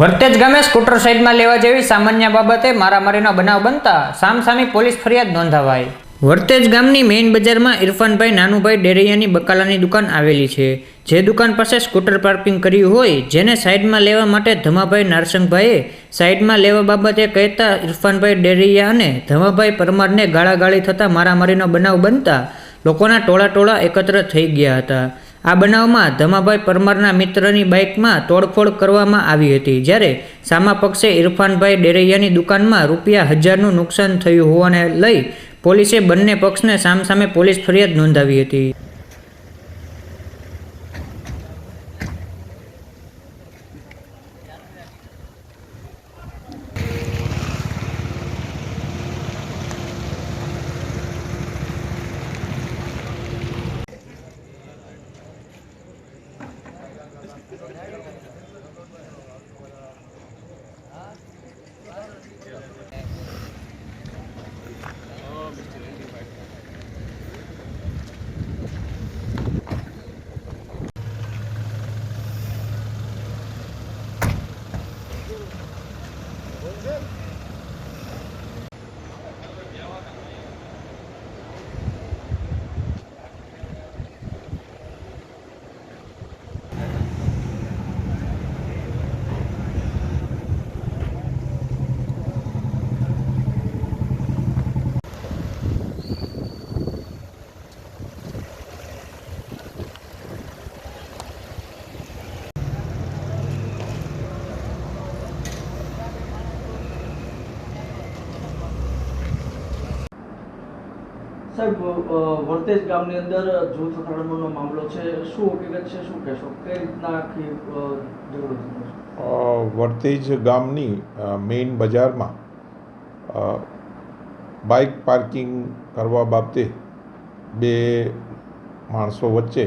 વરતેજ ગામે સ્કૂટર સાઈડમાં લેવા જેવી સામાન્ય બાબતે મારામારીનો બનાવ બનતા સામસામી પોલીસ ફરિયાદ નોંધાવાઈ. વર્તેજ ગામની મેઇન બજારમાં ઇરફાનભાઈ, નાનુભાઈ ડેરૈયાની બકાલાની દુકાન આવેલી છે. જે દુકાન પાસે સ્કૂટર પાર્કિંગ કર્યું હોય, જેને સાઈડમાં લેવા માટે ધમાભાઈ નારસંગભાઈએ સાઈડમાં લેવા બાબતે કહેતા ઇરફાનભાઈ ડેરૈયા અને ધમાભાઈ પરમારને ગાળાગાળી થતાં મારામારીનો બનાવ બનતા લોકોના ટોળા ટોળા એકત્ર થઈ ગયા હતા. આ બનાવમાં ધમાભાઈ પરમારના મિત્રની બાઇકમાં તોડફોડ કરવામાં આવી હતી, જ્યારે સામા પક્ષે ઇરફાનભાઈ ડેરૈયાની દુકાનમાં રૂપિયા હજારનું નુકસાન થયું હોવાને લઈ પોલીસે બંને પક્ષને સામસામે પોલીસ ફરિયાદ નોંધાવી હતી. Good. સાહેબ વર્તેજ ગામની અંદર જૂથ અથડામણનો મામલો છે. શું હકીકત છે? શું કહેશો? કઈ રીતના આખી વર્તેજ ગામની મેઇન બજારમાં બાઇક પાર્કિંગ કરવા બાબતે બે માણસો વચ્ચે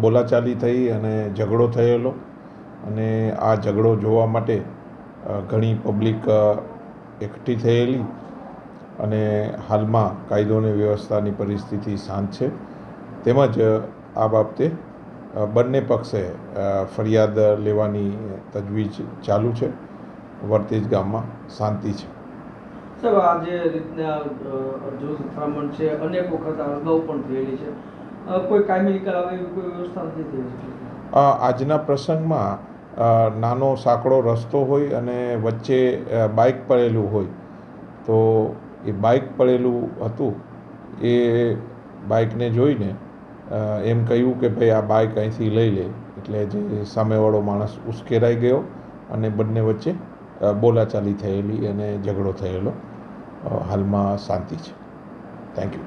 બોલાચાલી થઈ અને ઝઘડો થયેલો. અને આ ઝઘડો જોવા માટે ઘણી પબ્લિક એકઠી થયેલી. અને હાલમાં કાયદો અને વ્યવસ્થાની પરિસ્થિતિ શાંત છે. તેમજ આ બાબતે બંને પક્ષે ફરિયાદ લેવાની તજવીજ ચાલુ છે. વર્તેજ ગામમાં શાંતિ છે. સાહેબ આ જે રીતના અ, જૂથ અથડામણ છે અનેક વખત અગાઉ પણ થયેલી છે. કોઈ કાયમી નિકાલ આવે એવી કોઈ વ્યવસ્થા નથી થઈ આજના પ્રસંગમાં નાનો સાંકડો રસ્તો હોય અને વચ્ચે બાઇક પડેલું હોય તો એ બાઇક પડેલું હતું, એ બાઇકને જોઈને એમ કહ્યું કે ભાઈ આ બાઇક અહીંથી લઈ લે. એટલે જે સામેવાળો માણસ ઉશ્કેરાઈ ગયો અને બંને વચ્ચે બોલાચાલી થયેલી અને ઝઘડો થયેલો. હાલમાં શાંતિ છે. Thank you